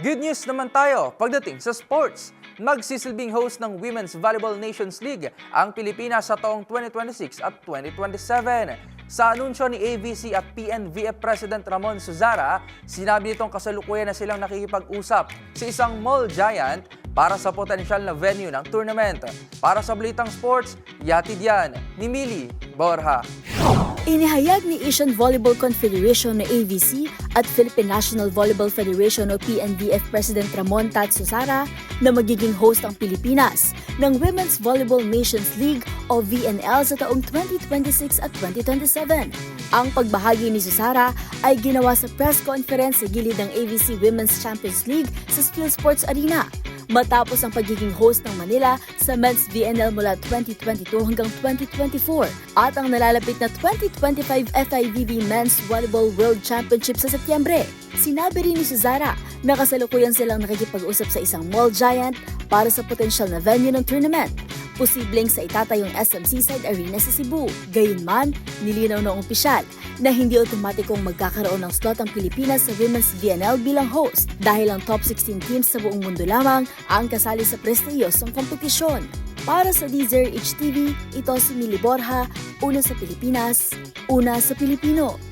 Good news naman tayo pagdating sa sports. Magsisilbing host ng Women's Volleyball Nations League ang Pilipinas sa taong 2026 at 2027. Sa anunsyo ni AVC at PNVF President Ramon Suzara, sinabi nitong kasalukuyan na silang nakikipag-usap sa isang mall giant para sa potensyal na venue ng tournament. Para sa Balitang Sports, yatid yan ni Mili Borja. Inihayag ni Asian Volleyball Confederation na AVC at Philippine National Volleyball Federation o PNVF President Ramon Tat Susara na magiging host ang Pilipinas ng Women's Volleyball Nations League o VNL sa taong 2026 at 2027. Ang pagbahagi ni Susara ay ginawa sa press conference sa gilid ng AVC Women's Champions League sa Skill Sports Arena matapos ang pagiging host ng Manila sa Men's VNL mula 2022 hanggang 2024 at ang nalalapit na 2025 FIVB Men's Volleyball World Championship sa Setyembre. Sinabi rin ni Suzara na kasalukuyan silang nakikipag-usap sa isang mall giant para sa potensyal na venue ng tournament. Posibleng sa itatayong SM Seaside Arena sa Cebu. Gayunman, nilinaw ng opisyal na hindi otomatikong magkakaroon ng slot ang Pilipinas sa Women's VNL bilang host dahil ang top 16 teams sa buong mundo lamang ang kasali sa prestiyosong kompetisyon. Para sa Deezer HTV, ito si Mili Borja, una sa Pilipinas, una sa Pilipino.